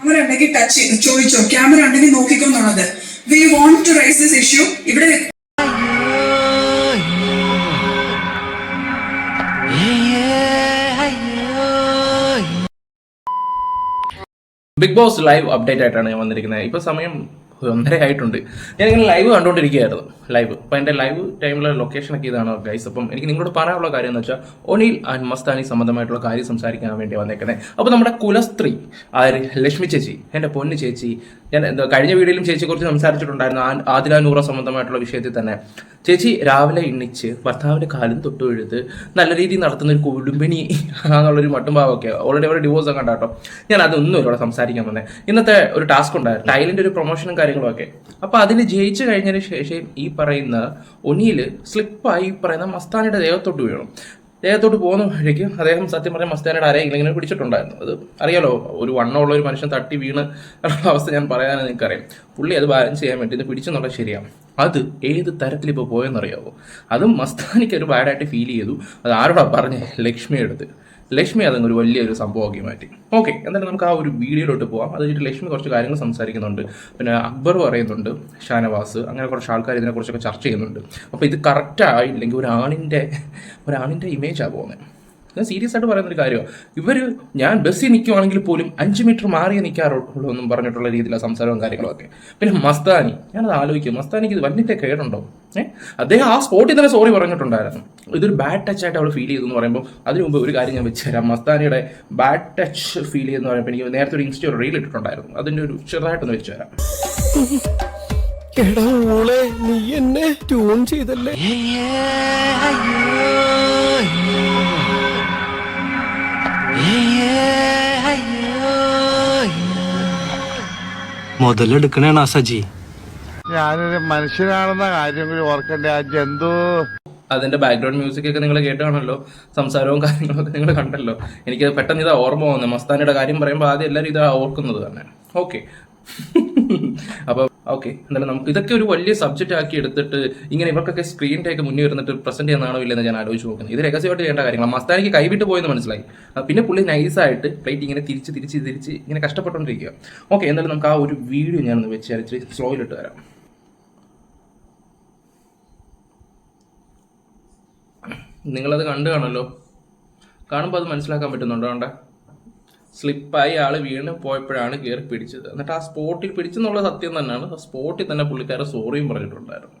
Camera ഉണ്ടെങ്കിൽ touch ചോദിച്ചോ camera ഉണ്ടെങ്കിൽ നോക്കിക്കോ എന്നുള്ളത്. We want to raise this issue ഇവിടെ ബിഗ് ബോസ് ലൈവ് അപ്ഡേറ്റ് ആയിട്ടാണ് ഞാൻ വന്നിരിക്കുന്നത്. ഇപ്പോൾ സമയം ഒന്നര ആയിട്ടുണ്ട്. ഞാനിങ്ങനെ ലൈവ് കണ്ടുകൊണ്ടിരിക്കുകയായിരുന്നു ലൈവ് അപ്പോൾ എന്റെ ലൈവ് ടൈമിലെ ലൊക്കേഷനൊക്കെ ഇതാണ് ഗൈസ് അപ്പം എനിക്ക് നിങ്ങളോട് പറയാനുള്ള കാര്യം എന്ന് വെച്ചാൽ ഒനിൽ ആൻഡ് മസ്താനി സംബന്ധമായിട്ടുള്ള കാര്യം സംസാരിക്കാൻ വേണ്ടി വന്നേക്കുന്നത് അപ്പോൾ നമ്മുടെ കുലസ്ത്രീ ആര്? ലക്ഷ്മി ചേച്ചി. എന്റെ പൊന്നു ചേച്ചി ഞാൻ കഴിഞ്ഞ വീഡിയോയിലും ചേച്ചിയെക്കുറിച്ച് സംസാരിച്ചിട്ടുണ്ടായിരുന്നു ആദില സംബന്ധമായിട്ടുള്ള വിഷയത്തിൽ തന്നെ. ചേച്ചി രാവിലെ എണ്ണിച്ച് കാലും തൊട്ട് എഴുത് നല്ല രീതിയിൽ നടത്തുന്ന ഒരു കുടുംബിനി എന്നുള്ളൊരു മട്ടുംഭാവമൊക്കെ ഓൾറെഡി അവരുടെ ഡിവോഴ്സ് ഒക്കെ കണ്ടാട്ടോ ഞാൻ അതൊന്നും ഇവിടെ സംസാരിക്കാൻ വന്നേ. ഇന്നത്തെ ഒരു ടാസ്ക് ഉണ്ടായിരുന്നു ടൈലിന്റെ ഒരു പ്രൊമോഷനും കാര്യങ്ങളൊക്കെ അപ്പോൾ അതിൽ ജയിച്ചു കഴിഞ്ഞതിന് ശേഷം ഈ പറയുന്ന ഒനിയിൽ സ്ലിപ്പായി പറയുന്ന മസ്താനിയുടെ ദേഹത്തോട്ട് വീണു ദേഹത്തോട്ട് പോകുന്ന വഴിക്ക് അദ്ദേഹം സത്യം പറഞ്ഞ മസ്താനയുടെ ആരെയെങ്കിലും ഇങ്ങനെ പിടിച്ചിട്ടുണ്ടായിരുന്നു. അത് അറിയാലോ ഒരു വണ്ണമുള്ള ഒരു മനുഷ്യൻ തട്ടി വീണ് അവസ്ഥ ഞാൻ പറയാനാണ് നിനക്കറിയാം പുള്ളി അത് ബാലൻസ് ചെയ്യാൻ വേണ്ടി ഇത് പിടിച്ചെന്നുള്ളത് ശരിയാണ്. അത് ഏത് തരത്തിൽ ഇപ്പോൾ പോയെന്നറിയാവോ? അതും മസ്താനിക്ക് ഒരു ബാഡായിട്ട് ഫീൽ ചെയ്തു. അത് ആരോടാ പറഞ്ഞ്? ലക്ഷ്മിയുടെ അടുത്ത്. ലക്ഷ്മി അതങ്ങ് ഒരു വലിയൊരു സംഭവമാക്കി മാറ്റി. ഓക്കെ എന്തായാലും നമുക്ക് ആ ഒരു വീഡിയോയിലോട്ട് പോകാം അത് കഴിഞ്ഞിട്ട് ലക്ഷ്മി കുറച്ച് കാര്യങ്ങൾ സംസാരിക്കുന്നുണ്ട്. പിന്നെ അക്ബർ പറയുന്നുണ്ട് ഷാനവാസ് അങ്ങനെ കുറച്ച് ആൾക്കാർ ഇതിനെക്കുറിച്ചൊക്കെ ചർച്ച ചെയ്യുന്നുണ്ട്. അപ്പോൾ ഇത് കറക്റ്റ് ആയില്ലെങ്കിൽ ഒരു ആണിന്റെ ഒരാണിന്റെ ഇമേജാണ് പോകുന്നത് ഞാൻ സീരിയസ് ആയിട്ട് പറയുന്ന ഒരു കാര്യമാണ് ഇവർ ഞാൻ ബസ്സിൽ നിൽക്കുവാണെങ്കിൽ പോലും അഞ്ച് മീറ്റർ മാറിയേ നിൽക്കാറുള്ളൂ എന്നും പറഞ്ഞിട്ടുള്ള രീതിയിലുള്ള സംസാരവും കാര്യങ്ങളൊക്കെ. പിന്നെ മസ്താനി ഞാനത് ആലോചിക്കും. മസ്താനിക്ക് ഇത് വന്നിട്ട് കേടുണ്ടോ? ഏഹ് അദ്ദേഹം ആ സ്പോട്ടിൽ തന്നെ സോറി പറഞ്ഞിട്ടുണ്ടായിരുന്നു. ഇതൊരു ബാഡ് ടച്ച് ആയിട്ട് അവൾ ഫീൽ ചെയ്തു എന്ന് പറയുമ്പോൾ അതിനു മുമ്പ് ഒരു കാര്യം ഞാൻ വെച്ചുതരാം. മസ്താനിയുടെ ബാഡ് ടച്ച് ഫീൽ ചെയ്യുന്ന പറയുമ്പോൾ എനിക്ക് നേരത്തെ ഒരു ഇൻസ്റ്റ റീൽ ഇട്ടിട്ടുണ്ടായിരുന്നു. അതിന്റെ ഒരു ചെറുതായിട്ടൊന്ന് വെച്ച് തരാം എടാ മോളെ നീ എന്നെ ട്യൂൺ ചെയ്തല്ലേ? മുതലെടുക്കണേണ സജി. ഞാനൊരു മനുഷ്യനാണെന്ന കാര്യം കൂടി ഓർക്കണ്ടേ ആ ജന്തു. അതിന്റെ ബാക്ക്ഗ്രൗണ്ട് മ്യൂസിക് ഒക്കെ നിങ്ങൾ കേട്ടാണല്ലോ സംസാരവും കാര്യങ്ങളൊക്കെ നിങ്ങൾ കണ്ടല്ലോ. എനിക്ക് പെട്ടെന്ന് ഇതാ ഓർമ്മ വന്നു. മസ്താനിയുടെ കാര്യം പറയുമ്പോൾ ആദ്യം എല്ലാവരും ഇത് ഓർക്കുന്നത് തന്നെ. ഓക്കെ അപ്പോൾ ഓക്കെ എന്തായാലും നമുക്ക് ഇതൊക്കെ ഒരു വലിയ സബ്ജക്റ്റ് ആക്കി എടുത്തിട്ട് ഇങ്ങനെ ഇവർക്കൊക്കെ സ്ക്രീൻ ടേക്ക് മുന്നിൽ വരുന്നിട്ട് പ്രസന്റ് ചെയ്യുന്നതാണോ ഇല്ലെന്ന് ഞാൻ ആലോചിച്ച് നോക്കുന്നത്. ഇത് രഹസ്യമായിട്ട് ചെയ്യേണ്ട കാര്യങ്ങൾ മസ്താനിക്ക് കൈവിട്ട് പോയെന്ന് മനസ്സിലായി. പിന്നെ പുള്ളി നൈസായിട്ട് പ്ലേറ്റ് ഇങ്ങനെ തിരിച്ച് തിരിച്ച് തിരിച്ച് ഇങ്ങനെ കഷ്ടപ്പെട്ടുകൊണ്ടിരിക്കുക ഓക്കെ എന്തായാലും നമുക്ക് ആ ഒരു വീഡിയോ ഞാനൊന്ന് വെച്ച് അരച്ച് സ്ലോയിലിട്ട് വരാം നിങ്ങളത് കണ്ടു കാണല്ലോ കാണുമ്പോൾ അത് മനസ്സിലാക്കാൻ പറ്റുന്നുണ്ടോ വേണ്ട സ്ലിപ്പായി ആൾ വീണ് പോയപ്പോഴാണ് കയറി പിടിച്ചത്. എന്നിട്ട് ആ സ്പോട്ടിൽ പിടിച്ചെന്നുള്ള സത്യം തന്നെയാണ്. സ്പോട്ടിൽ തന്നെ പുള്ളിക്കാരൻ സോറിയും പറഞ്ഞിട്ടുണ്ടായിരുന്നു.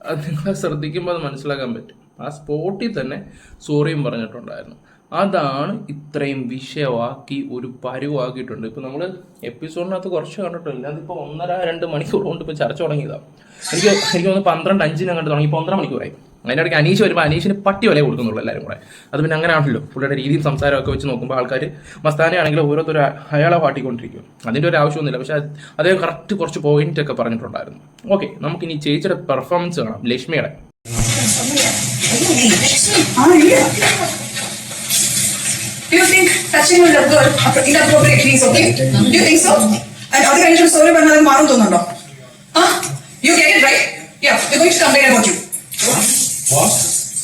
അത് നിങ്ങൾ ശ്രദ്ധിക്കുമ്പോൾ അത് മനസ്സിലാക്കാൻ പറ്റും. ആ സ്പോട്ടിൽ തന്നെ സോറിയും പറഞ്ഞിട്ടുണ്ടായിരുന്നു. അതാണ് ഇത്രയും വിഷയമാക്കി ഒരു പരുവാക്കിയിട്ടുണ്ട്. ഇപ്പൊ നമ്മൾ എപ്പിസോഡിനകത്ത് കുറച്ച് കണ്ടിട്ടില്ല അതിപ്പോൾ ഒന്നര രണ്ട് മണിക്കൂർ കൊണ്ട് ഇപ്പോൾ ചർച്ച തുടങ്ങിയതാണ് എനിക്ക് എനിക്ക് തോന്നുന്നു പന്ത്രണ്ട് അഞ്ചിന് കണ്ടു തുടങ്ങി. ഇപ്പോൾ ഒന്നര മണിക്കൂറായി. അതിന്റെ ഇടയ്ക്ക് അനീഷ് വരുമ്പോൾ അനീഷിന് പട്ടി വില കൊടുക്കുന്നുള്ളൂ എല്ലാവരും കൂടെ. അത് പിന്നെ അങ്ങനെ അങ്ങനെയാണല്ലോ പുള്ളിയുടെ രീതിയും സംസാരമൊക്കെ വെച്ച് നോക്കുമ്പോൾ ആൾക്കാർ മസ്താനയാണെങ്കിൽ ഓരോരുത്തർ അയാളെ പാട്ടിക്കൊണ്ടിരിക്കും അതിന്റെ ഒരു ആവശ്യമൊന്നുമില്ല. പക്ഷേ അദ്ദേഹം കറക്റ്റ് കുറച്ച് പോയിന്റ് ഒക്കെ പറഞ്ഞിട്ടുണ്ടായിരുന്നു. ഓക്കെ നമുക്കിനി ചേച്ചിയുടെ പെർഫോമൻസ് കാണാം. ലക്ഷ്മിയുടെ. Do you think touching will look good? Appro- Inappropriate means okay? Do you think so? And അത് കഴിഞ്ഞിട്ട് സോറി പറഞ്ഞാൽ അത് മാറും തോന്നുന്നുണ്ടോ? ആ you get it right yeah you going to complaint about you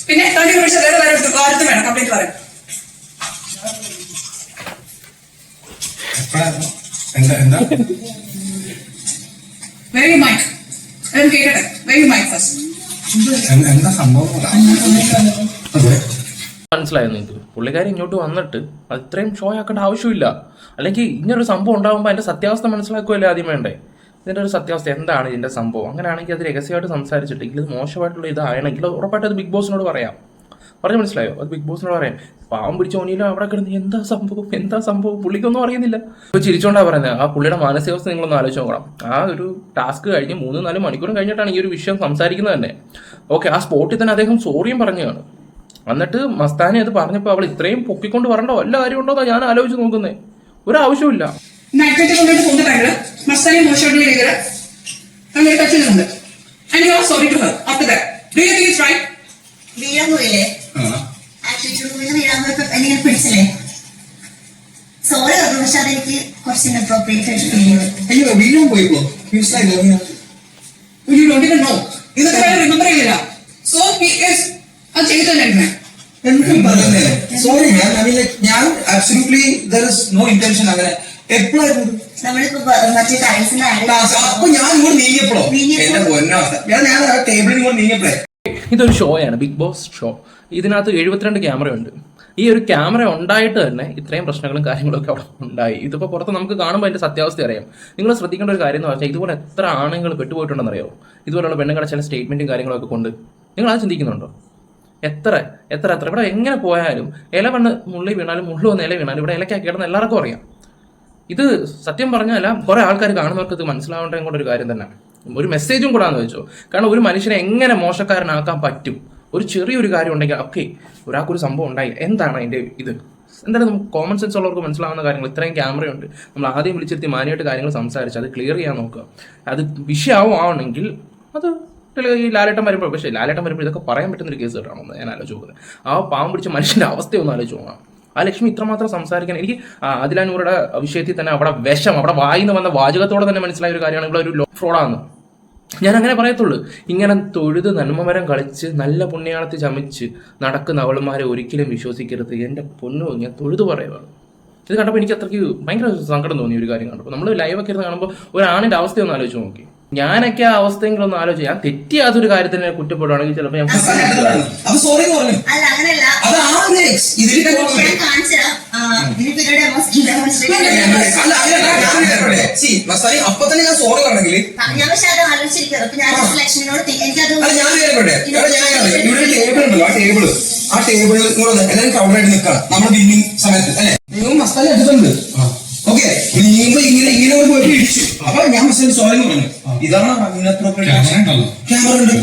പിന്നെ തണ്ടി വിളിച്ച വേറെ വേറെ കാര്യത്തിൽ വേണം കംപ്ലൈന്റ് എന്താ വെരി മൈക്ക് കേൾക്കട്ടെ വെരി മൈക്ക് ഫസ്റ്റ് എന്ത് സംഭവം? മനസ്സിലായോ നിങ്ങൾക്ക് പുള്ളിക്കാരി ഇങ്ങോട്ട് വന്നിട്ട് അത് ഇത്രയും ഷോ ആക്കേണ്ട ആവശ്യമില്ല. അല്ലെങ്കിൽ ഇങ്ങനൊരു സംഭവം ഉണ്ടാകുമ്പോൾ അതിന്റെ സത്യാവസ്ഥ മനസ്സിലാക്കുമല്ലേ ആദ്യം വേണ്ടേ? ഇതിന്റെ ഒരു സത്യാവസ്ഥ എന്താണ് ഇതിന്റെ സംഭവം? അങ്ങനെയാണെങ്കിൽ അത് രഹസ്യമായിട്ട് സംസാരിച്ചിട്ടെങ്കിൽ ഇത് മോശമായിട്ടുള്ള ഇതാണെങ്കിൽ ഉറപ്പായിട്ട് അത് ബിഗ് ബോസിനോട് പറയാം. പറഞ്ഞു മനസ്സിലായോ? അത് ബിഗ് ബോസിനോട് പറയാം. പാവം പിടിച്ച ഓനിയിലും അവിടെ കിടന്ന് എന്താ സംഭവം? എന്താ സംഭവം? പുള്ളിക്കൊന്നും അറിയുന്നില്ല. ഇപ്പൊ ചിരിച്ചോണ്ടാ പറയുന്നത് ആ പുള്ളിയുടെ മാനസികാവസ്ഥ നിങ്ങളൊന്ന് ആലോചിച്ച് നോക്കണം. ആ ഒരു ടാസ്ക് കഴിഞ്ഞ് മൂന്ന് നാല് മണിക്കൂറും കഴിഞ്ഞിട്ടാണ് ഈ ഒരു വിഷയം സംസാരിക്കുന്നത് തന്നെ. ഓക്കെ ആ സ്പോട്ടിൽ തന്നെ അദ്ദേഹം സോറിയും പറഞ്ഞു എന്നിട്ട് മസ്താനി അത് പറഞ്ഞപ്പോൾ അവൾ ഇത്രയും പൊക്കിക്കൊണ്ട് വരേണ്ട വല്ല കാര്യം ഉണ്ടോ ഞാൻ ആലോചിച്ച് നോക്കുന്നേ. ഒരാവശ്യമില്ല സോറി പക്ഷെ അതെനിക്ക് കുറച്ച് ഇൻഅപ്രോപ്രിയേറ്റ് ആയിട്ട് പോയിപ്പോ? ഇതൊക്കെ റിമെമ്പർ ചെയ്യില്ല സോ ഹി ഇസ് ചെയ്തിട്ടുണ്ടായിരുന്നേ എന്തും പറയുന്നേ സോറി ഞാൻ ഐ മീൻ ലൈക്ക് ഞാൻ absolutely there is no intention അങ്ങനെ. എപ്പോഴായിരുന്നു നമ്മളിപ്പോ ബ- മറ്റേ ടൈൽസിന്റെ അപ്പൊ ഞാൻ ഇങ്ങോട്ട് നീങ്ങിയപ്പോഴോ? നീങ്ങിയപ്പോ? എന്റെ പൊന്നാവസ്ഥ ഞാൻ ഞാൻ ആ ടേബിളിൽ ഇങ്ങോട്ട് നീങ്ങിയപ്പോഴേ. ഇതൊരു ഷോയാണ് ബിഗ് ബോസ് ഷോ ഇതിനകത്ത് എഴുപത്തിരണ്ട് ക്യാമറയുണ്ട് ഈ ഒരു ക്യാമറ ഉണ്ടായിട്ട് തന്നെ ഇത്രയും പ്രശ്നങ്ങളും കാര്യങ്ങളൊക്കെ അവിടെ ഉണ്ടായി. ഇതിപ്പോൾ പുറത്ത് നമുക്ക് കാണുമ്പോൾ അതിന്റെ സത്യാവസ്ഥ അറിയാം. നിങ്ങൾ ശ്രദ്ധിക്കേണ്ട ഒരു കാര്യം എന്ന് പറഞ്ഞാൽ ഇതുപോലെ എത്ര ആണുങ്ങൾ പെട്ടുപോയിട്ടുണ്ടെന്ന് അറിയാമോ ഇതുപോലുള്ള പെണ്ണുങ്ങളുടെ ചില സ്റ്റേറ്റ്മെന്റും കാര്യങ്ങളൊക്കെ കൊണ്ട് നിങ്ങൾ ആ ചിന്തിക്കുന്നുണ്ടോ? എത്ര എത്ര എത്ര? ഇവിടെ എങ്ങനെ പോയാലും ഇല വന്ന് മുള്ളി വീണാലും മുള്ളു വന്ന് ഇല വീണാലും ഇവിടെ ഇലക്കാക്കി കിടന്ന് എല്ലാവർക്കും അറിയാം. ഇത് സത്യം പറഞ്ഞാൽ കുറെ ആൾക്കാർ കാണുന്നവർക്ക് ഇത് മനസ്സിലാവേണ്ടതും കൂടെ ഒരു കാര്യം തന്നെ ഒരു മെസ്സേജും കൂടാന്ന് വെച്ചോ. കാരണം ഒരു മനുഷ്യനെ എങ്ങനെ മോശക്കാരനാക്കാൻ പറ്റും? ഒരു ചെറിയൊരു കാര്യം ഉണ്ടെങ്കിൽ ഓക്കെ ഒരാൾക്കൊരു സംഭവം ഉണ്ടായി എന്താണ് അതിന്റെ ഇത്? എന്തായാലും നമുക്ക് കോമൺ സെൻസ് ഉള്ളവർക്ക് മനസ്സിലാവുന്ന കാര്യങ്ങൾ. ഇത്രയും ക്യാമറയുണ്ട് നമ്മൾ ആദ്യം വിളിച്ചിരുത്തി മാനിയായിട്ട് കാര്യങ്ങൾ സംസാരിച്ച് അത് ക്ലിയർ ചെയ്യാൻ നോക്കുക. അത് വിഷയമാവുകയാണെങ്കിൽ അത് ഈ ലാലേട്ടൻ വരുമ്പോൾ പക്ഷേ ലാലേട്ടൻ വരുമ്പോൾ ഇതൊക്കെ പറയാൻ പറ്റുന്ന ഒരു കേസ് കേട്ടാണെന്ന് ഞാൻ ആലോചിച്ച് പോകുന്നത് ആ പാവം പിടിച്ച മനുഷ്യന്റെ അവസ്ഥയൊന്നും ആലോചിച്ച് നോക്കണം ആ ലക്ഷ്മി ഇത്രമാത്രം സംസാരിക്കാൻ എനിക്ക് ആദിലാനൂറുടെ വിഷയത്തിൽ തന്നെ അവിടെ വിഷം അവിടെ വായിന്ന് വന്ന വാചകത്തോടെ തന്നെ മനസ്സിലായ ഒരു കാര്യമാണ് ഇവിടെ ഒരു ലോ ഫ്രോഡാന്ന് ഞാൻ അങ്ങനെ പറയത്തുള്ളൂ. ഇങ്ങനെ തൊഴുത് നന്മമരം കളിച്ച് നല്ല പുണ്യാളത്തിൽ ചമച്ച് നടക്കുന്ന അവളുമാരെ ഒരിക്കലും വിശ്വസിക്കരുത്. എന്റെ പൊന്നു ഞാൻ തൊഴുത് പറയുവാണ്. ഇത് കണ്ടപ്പോൾ എനിക്ക് അത്രയ്ക്ക് ഭയങ്കര സങ്കടം തോന്നി ഒരു കാര്യം കണ്ടപ്പോൾ നമ്മൾ ലൈവൊക്കെ ഇരുന്ന് കാണുമ്പോൾ ഒരു ആണിന്റെ അവസ്ഥയൊന്ന് ആലോചിച്ച് നോക്കി. ഞാനൊക്കെ ആ അവസ്ഥയെങ്കിലും ഒന്ന് ആലോചിച്ച് ഞാൻ തെറ്റിയാത്തൊരു കാര്യത്തിന് കുറ്റപ്പെടുവാണെങ്കിൽ ചിലപ്പോൾ ഞാൻ അപ്പൊ അത് ആ തന്നെ ഞാൻ സോറി പറഞ്ഞെങ്കിൽ ഇവിടെ ടേബിൾ ഉണ്ടല്ലോ ആ എല്ലാവരും കൗണ്ടായിട്ട് നിൽക്കണം. നമ്മുടെ ബില്ലിംഗ് സമയത്ത് അല്ലെ? നിങ്ങൾ മസാല എടുത്തിട്ടുണ്ട് ഓക്കെ നീങ്ങുമ്പോ ഇങ്ങനെ ഇങ്ങനെ ഒരു പോയിട്ട് ഇടിച്ചു അപ്പൊ ഞാൻ മസ്താനി സോറി പറഞ്ഞു ഇതാണ് ക്യാമറ ഉണ്ട്.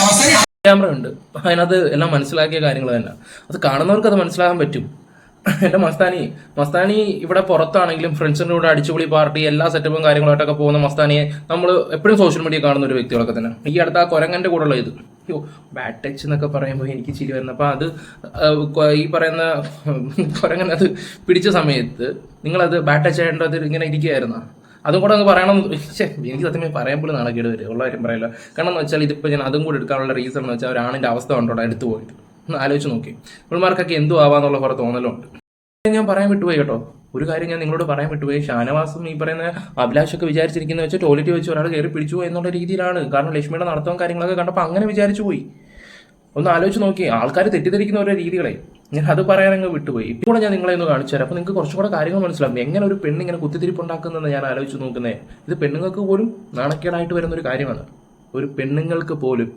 അവസാനം ക്യാമറ ഉണ്ട്. അതിനകത്ത് എല്ലാം മനസ്സിലാക്കിയ കാര്യങ്ങൾ തന്നെ. അത് കാണുന്നവർക്ക് അത് മനസ്സിലാക്കാൻ പറ്റും. എന്റെ മസ്താനി മസ്താനി ഇവിടെ പുറത്താണെങ്കിലും ഫ്രണ്ട്സിന്റെ കൂടെ അടിച്ചുപൊളി പാർട്ടി എല്ലാ സെറ്റപ്പും കാര്യങ്ങളായിട്ടൊക്കെ പോകുന്ന മസ്താനിയെ നമ്മൾ എപ്പോഴും സോഷ്യൽ മീഡിയ കാണുന്ന ഒരു വ്യക്തികളൊക്കെ തന്നെ. ഈ അടുത്ത ആ കൊരങ്ങന്റെ കൂടെ ഉള്ള ഇത്. അയ്യോ ബാഡ് ടച്ച് എന്നൊക്കെ പറയുമ്പോൾ എനിക്ക് ചിരി വരുന്നത് അപ്പോൾ അത് ഈ പറയുന്ന കൊരങ്ങൻ അത് പിടിച്ച സമയത്ത് നിങ്ങളത് ബാറ്റ് ടച്ച് ചെയ്യേണ്ടത് ഇങ്ങനെ ഇരിക്കുകയായിരുന്നു? അതും കൂടെ അങ്ങ് പറയണം. എനിക്ക് സത്യമായി പറയാൻ പോലും കേട് വരും ഉള്ള കാര്യം പറയില്ല. കാരണം എന്ന് വെച്ചാൽ ഇതിപ്പോൾ ഞാൻ അതും കൂടെ എടുക്കാനുള്ള റീസൺ എന്ന് വെച്ചാൽ ഒരാണിന്റെ അവസ്ഥ ഉണ്ടോ എടുത്തു പോയിട്ട് ഒന്ന് ആലോചിച്ച് നോക്കി. ഇവൾമാർക്കൊക്കെ എന്തു ആവാന്നുള്ള കുറെ തോന്നലുണ്ട്. ഞാൻ പറയാൻ വിട്ടുപോയി കേട്ടോ. ഒരു കാര്യം ഞാൻ നിങ്ങളോട് പറയാൻ വിട്ടുപോയി. ഷാനവാസും ഈ പറയുന്ന അഭിലാഷൊക്കെ വിചാരിച്ചിരിക്കുന്ന വെച്ച് ടോയ്ലറ്റ് വെച്ച് ഒരാൾ കയറി പിടിച്ചു എന്നുള്ള രീതിയിലാണ്. കാരണം ലക്ഷ്മിയുടെ നടത്തവും കാര്യങ്ങളൊക്കെ കണ്ടപ്പോൾ അങ്ങനെ വിചാരിച്ചു പോയി. ഒന്ന് ആലോചിച്ച് നോക്കി. ആൾക്കാർ തെറ്റിദ്ധരിക്കുന്ന ഓരോ രീതികളെ. ഞാൻ അത് പറയാനങ്ങ് വിട്ടുപോയി. ഇപ്പോൾ ഞാൻ നിങ്ങളെ ഒന്ന് കാണിച്ചു തരാം. അപ്പോൾ നിങ്ങൾക്ക് കുറച്ചും കൂടെ കാര്യങ്ങൾ മനസ്സിലാവും. എങ്ങനെ ഒരു പെണ്ണ് ഇങ്ങനെ കുത്തിത്തിരിപ്പുണ്ടാക്കുന്നതെന്ന് ഞാൻ ആലോചിച്ച് നോക്കുന്നേ. ഇത് പെണ്ണുങ്ങൾക്ക് പോലും നാണക്കേടായിട്ട് വരുന്ന ഒരു കാര്യമാണ്. ഒരു പെണ്ണുങ്ങൾക്ക് പോലും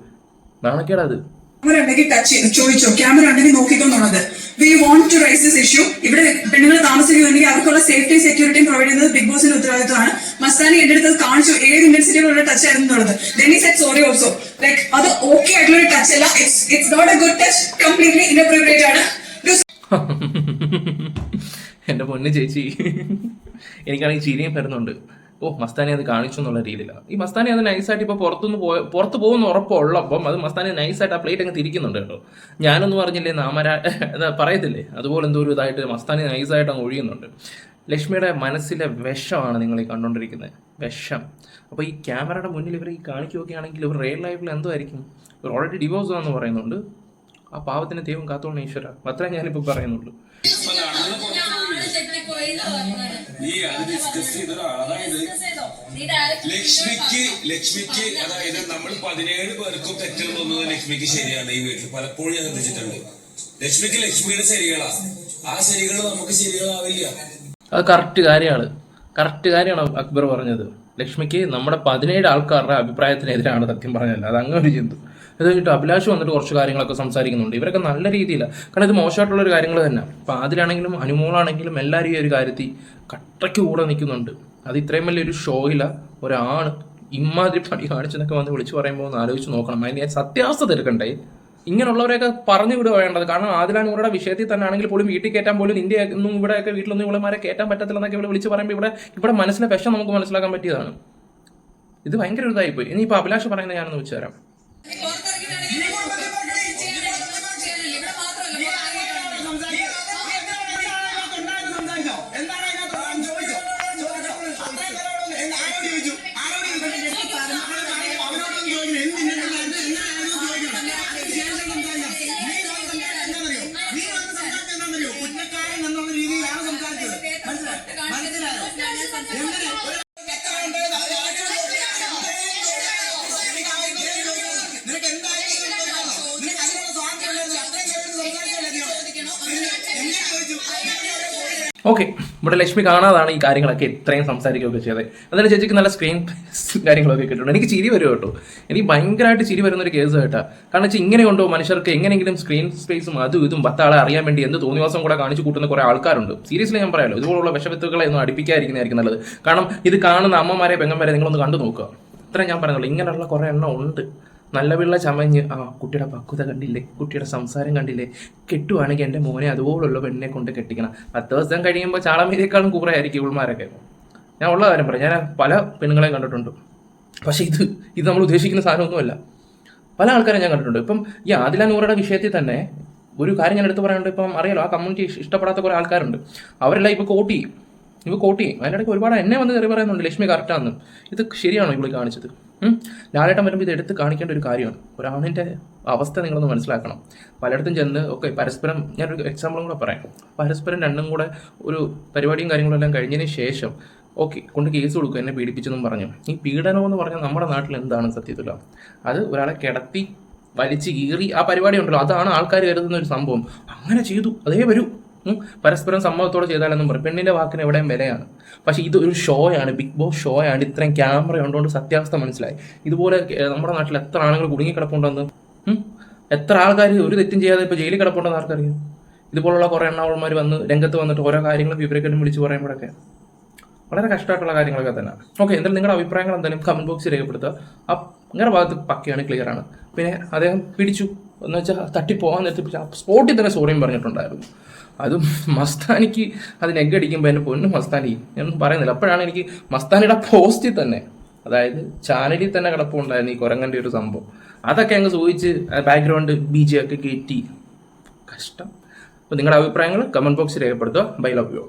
നാണക്കേടത് ക്യാമറ ഉണ്ടെങ്കിൽ ടച്ച് ചെയ്ത് ചോദിച്ചോ? ക്യാമറ ഉണ്ടെങ്കിൽ നോക്കിക്കോന്നുള്ളത്. We want to raise this issue ഇവിടെ പെണ്ണുങ്ങൾ താമസിക്കുന്നുണ്ടെങ്കിൽ അവർക്കുള്ള സേഫ്റ്റി സെക്യൂരിറ്റിയും പ്രൊവൈഡ് ചെയ്യുന്നത് ബിഗ് ബോസിന്റെ ഉത്തരവാദിത്തമാണ് മസ്താനി എന്റെ അടുത്ത് കാണിച്ചു ഏത് ഇന്റൻസിറ്റിയിലുള്ള ടച്ച് ആയിരുന്നു എന്നുള്ളത്. ഈ സെറ്റ് സോറി ഓൾസോ ലൈക് അത് ഓക്കെ ആയിട്ടുള്ള ഒരു ടച്ച് അല്ല. It's it's not a good touch completely inappropriate ആണ്. എന്റെ പൊന്ന് ചേച്ചി. എനിക്കാണെങ്കിൽ ചിരിയും വരുന്നുണ്ട് ഓ മസ്താനി അത് കാണിച്ചു എന്നുള്ള രീതിയിലാണ് ഈ മസ്താനി അത് നൈസായിട്ട് ഇപ്പോൾ പുറത്തുനിന്ന് പോയ പുറത്ത് പോകുന്ന ഉറപ്പുള്ളപ്പം അത് മസ്താനി നൈസായിട്ട് ആ പ്ലേറ്റ് അങ്ങ് തിരിക്കുന്നുണ്ട് കേട്ടോ. ഞാനൊന്നും പറഞ്ഞില്ലേ നാമര പറയത്തില്ലേ? അതുപോലെ എന്തോ ഒരു ഇതായിട്ട് മസ്താനി നൈസായിട്ട് അങ്ങ് ഒഴിയുന്നുണ്ട് ലക്ഷ്മിയുടെ മനസ്സിലെ വിഷമാണ് നിങ്ങൾ ഈ കണ്ടുകൊണ്ടിരിക്കുന്നത്. വിഷം. അപ്പോൾ ഈ ക്യാമറയുടെ മുന്നിൽ ഇവർ ഈ കാണിക്കുകയാണെങ്കിൽ ഇവർ റിയൽ ലൈഫിൽ എന്തോ ആയിരിക്കും ഇവർ ഓൾറെഡി ഡിവോഴ്സ് ആണെന്ന് പറയുന്നുണ്ട്. ആ പാവത്തിന് ദൈവം കാത്തോളണം ഈശ്വര. അത്രേ ഞാനിപ്പോൾ പറയുന്നുള്ളൂ. നീ അത് ഡിസ്കസ് ചെയ്തോ അതായത് ലക്ഷ്മിക്ക് ലക്ഷ്മിക്ക് അതായത് നമ്മൾ പതിനേഴ് പേർക്കും തെറ്റുകൾ തോന്നുന്നത് ലക്ഷ്മിക്ക് ശരിയാണ് ഈ വീട്ടിൽ. പലപ്പോഴും ഞാൻ ശ്രദ്ധിച്ചിട്ടുണ്ട്. ലക്ഷ്മിക്ക് ലക്ഷ്മിയുടെ ശരികളാ. ആ ശരികൾ നമുക്ക് ശരികളാവില്ല. അത് കറക്റ്റ് കാര്യമാണ്. കറക്റ്റ് കാര്യമാണ് അക്ബർ പറഞ്ഞത്. ലക്ഷ്മിക്ക് നമ്മുടെ പതിനേഴ് ആൾക്കാരുടെ അഭിപ്രായത്തിനെതിരാണ് സത്യം പറഞ്ഞത്. അത് അങ്ങനെ ഒരു ചിന്തു. കഴിഞ്ഞിട്ട് അഭിലാഷ് വന്നിട്ട് കുറച്ച് കാര്യങ്ങളൊക്കെ സംസാരിക്കുന്നുണ്ട്. ഇവരൊക്കെ നല്ല രീതിയിലാണ് കാരണം ഇത് മോശമായിട്ടുള്ള ഒരു കാര്യങ്ങൾ തന്നെ. അപ്പോൾ അതിലാണെങ്കിലും അനുമോളാണെങ്കിലും എല്ലാവരും ഈ ഒരു കാര്യത്തിൽ കട്ടയ്ക്ക് കൂടെ നിൽക്കുന്നുണ്ട്. അത് ഇത്രയും വലിയൊരു ഷോയില ഒരാണ് ഇമ്മാതിരി പണി കാണിച്ചെന്നൊക്കെ വന്ന് വിളിച്ചു പറയുമ്പോൾ ഒന്ന് ആലോചിച്ച് നോക്കണം. അതിന് ഞാൻ സത്യാവസ്ഥ തീർക്കണ്ടേ? ഇങ്ങനെയുള്ളവരെയൊക്കെ പറഞ്ഞു വിടുക വേണ്ടത് കാരണം ആദിലാൻ ഇവരുടെ വിഷയത്തിൽ തന്നെ ആണെങ്കിൽ പോലും വീട്ടിൽ കയറ്റാൻ പോലും ഇന്ത്യ ഒന്നും ഇവിടെയൊക്കെ വീട്ടിലൊന്നും ഇവളമാരെ കയറ്റാൻ പറ്റത്തില്ലെന്നൊക്കെ ഇവിടെ വിളിച്ച് പറയുമ്പോൾ ഇവിടെ ഇവിടെ മനസ്സിലെ വിഷം നമുക്ക് മനസ്സിലാക്കാൻ പറ്റിയതാണ്. ഇത് ഭയങ്കര ഒരു ഇതായിപ്പോയി. ഇനിയിപ്പോൾ അഭിലാഷ് പറയുന്നത് ഞാനൊന്ന് വെച്ച് you ഓക്കെ ഇവിടെ ലക്ഷ്മി കാണാതാണ് ഈ കാര്യങ്ങളൊക്കെ ഇത്രയും സംസാരിക്കുകയൊക്കെ ചെയ്തത്. എന്നാലും ചേച്ചിക്ക് നല്ല സ്ക്രീൻ കാര്യങ്ങളൊക്കെ കിട്ടുന്നുണ്ട് എനിക്ക് ചിരി വരും കേട്ടോ എനിക്ക് ഭയങ്കരമായിട്ട് ചിരി വരുന്ന ഒരു കേസ് കേട്ടാ. കാരണം വെച്ചാൽ ഇങ്ങനെ കൊണ്ടോ മനുഷ്യർക്ക് എങ്ങനെയെങ്കിലും സ്ക്രീൻ സ്പേസും അതും ഇതും പത്താളെ അറിയാൻ വേണ്ടി എന്ത് തോന്നിവാസം കൂടെ കാണിച്ചു കൂട്ടുന്ന കുറെ ആൾക്കാരുണ്ട്. സീരിയസ്ലി ഞാൻ പറയാലോ ഇതുപോലുള്ള വിഷവിത്തുക്കളെ ഒന്നും അടുപ്പിക്കാതിരിക്കുന്നതായിരിക്കും നല്ലത്. കാരണം ഇത് കാണുന്ന അമ്മമാരെ പെങ്ങന്മാരെ നിങ്ങളൊന്ന് കണ്ടു നോക്കുക. ഇത്രയും ഞാൻ പറയുന്നുള്ളൂ ഇങ്ങനെയുള്ള കുറേ എണ്ണം ഉണ്ട്. നല്ല പിള്ള ചമഞ്ഞ് ആ കുട്ടിയുടെ പക്വത കണ്ടില്ലേ? കുട്ടിയുടെ സംസാരം കണ്ടില്ലേ? കെട്ടുവാണെങ്കിൽ എന്റെ മോനെ അതുപോലുള്ള പെണ്ണിനെ കൊണ്ട് കെട്ടിക്കണം. പത്ത് ദിവസം കഴിയുമ്പോൾ ചാളമീതിയേക്കാളും കൂറെ ആയിരിക്കും ഇവൾമാരൊക്കെ. ഞാൻ ഉള്ള കാര്യം പറയാം. ഞാൻ പല പെണ്ണുങ്ങളെയും കണ്ടിട്ടുണ്ട്. പക്ഷേ ഇത് ഇത് നമ്മൾ ഉദ്ദേശിക്കുന്ന സാധനമൊന്നുമല്ല. പല ആൾക്കാരെ ഞാൻ കണ്ടിട്ടുണ്ട്. ഇപ്പം ഈ ആദില നൂറയുടെ വിഷയത്തിൽ തന്നെ ഒരു കാര്യം ഞാൻ എടുത്ത് പറയാനുണ്ട്. ഇപ്പം അറിയാലോ ആ കമ്മ്യൂണിറ്റി ഇഷ്ടപ്പെടാത്ത കുറേ ആൾക്കാരുണ്ട്. അവരെല്ലാം ഇപ്പോൾ കോട്ടി ഇപ്പോൾ കോട്ടി അതിനിടയ്ക്ക് ഒരുപാട് എന്നെ വന്ന് കയറി പറയുന്നുണ്ട് ലക്ഷ്മി കറക്റ്റാന്ന് ഇത് ശരിയാണോ ഇവിടെ കാണിച്ചത്? ലാലേട്ടൻ വരുമ്പോൾ ഇത് എടുത്ത് കാണിക്കേണ്ട ഒരു കാര്യമാണ്. ഒരാണിന്റെ അവസ്ഥ നിങ്ങളൊന്ന് മനസ്സിലാക്കണം. പലയിടത്തും ചെന്ന് ഓക്കെ പരസ്പരം ഞാനൊരു എക്സാമ്പിളും കൂടെ പറയാം. പരസ്പരം രണ്ടും കൂടെ ഒരു പരിപാടിയും കാര്യങ്ങളും എല്ലാം കഴിഞ്ഞതിന് ശേഷം ഓക്കെ കൊണ്ട് കേസ് കൊടുക്കും എന്നെ പീഡിപ്പിച്ചെന്നും പറഞ്ഞു. ഈ പീഡനം എന്ന് പറഞ്ഞാൽ നമ്മുടെ നാട്ടിൽ എന്താണ് സത്യത്തില അത് ഒരാളെ കിടത്തി വലിച്ചു കീറി ആ പരിപാടി ഉണ്ടല്ലോ. അതാണ് ആൾക്കാർ കരുതുന്ന ഒരു സംഭവം. അങ്ങനെ ചെയ്തു. അതേ വരൂ. പരസ്പരം സമ്മതത്തോടെ ചെയ്താലെന്നും പറയും. പെണ്ണിന്റെ വാക്കിന് എവിടെയും വിലയാണ്. പക്ഷേ ഇത് ഒരു ഷോയാണ് ബിഗ് ബോസ് ഷോയാണ്. ഇത്രയും ക്യാമറ ഉണ്ടോണ്ട് സത്യാവസ്ഥ മനസ്സിലായി. ഇതുപോലെ നമ്മുടെ നാട്ടിൽ എത്ര ആളുകൾ കുടുങ്ങിക്കിടപ്പുണ്ടെന്ന് കിടപ്പുണ്ടെന്ന് എത്ര ആൾക്കാർ ഒരു തെറ്റും ചെയ്യാതെ ഇപ്പോൾ ജയിലിൽ കിടപ്പുണ്ടെന്ന് ആർക്കറിയാം? ഇതുപോലുള്ള കുറേ എണ്ണാവന്മാർ വന്ന് രംഗത്ത് വന്നിട്ട് ഓരോ കാര്യങ്ങളും വിവരക്കെട്ടും വിളിച്ച് പറയുമ്പോഴൊക്കെ വളരെ കഷ്ടമായിട്ടുള്ള കാര്യങ്ങളൊക്കെ തന്നെ. ഓക്കെ എന്തായാലും നിങ്ങളുടെ അഭിപ്രായങ്ങൾ എന്തായാലും കമന്റ് ബോക്സിൽ രേഖപ്പെടുത്തുക. നിങ്ങളുടെ ഭാഗത്ത് പക്കയാണ് ക്ലിയർ ആണ്. പിന്നെ അദ്ദേഹം പിടിച്ചു. എന്ന് വെച്ചാൽ തട്ടി പോകാൻ നേരത്തെ സ്പോട്ടിൽ തന്നെ സോറിയും പറഞ്ഞിട്ടുണ്ടായിരുന്നു. അതും മസ്താനിക്ക് അത് നെഗടിക്കുമ്പോൾ എന്റെ പൊന്ന് മസ്താനി ഞാനൊന്നും പറയുന്നില്ല. അപ്പോഴാണ് എനിക്ക് മസ്താനിയുടെ പോസ്റ്റിൽ തന്നെ അതായത് ചാനലിൽ തന്നെ കിടപ്പുണ്ടായിരുന്നു ഈ കുരങ്ങന്റെ ഒരു സംഭവം. അതൊക്കെ അങ്ങ് സൂചിച്ച് ബാക്ക്ഗ്രൗണ്ട് ബി ജെ ഒക്കെ കയറ്റി കഷ്ടം. അപ്പോൾ നിങ്ങളുടെ അഭിപ്രായങ്ങൾ കമന്റ് ബോക്സിൽ രേഖപ്പെടുത്തുക. Bye love you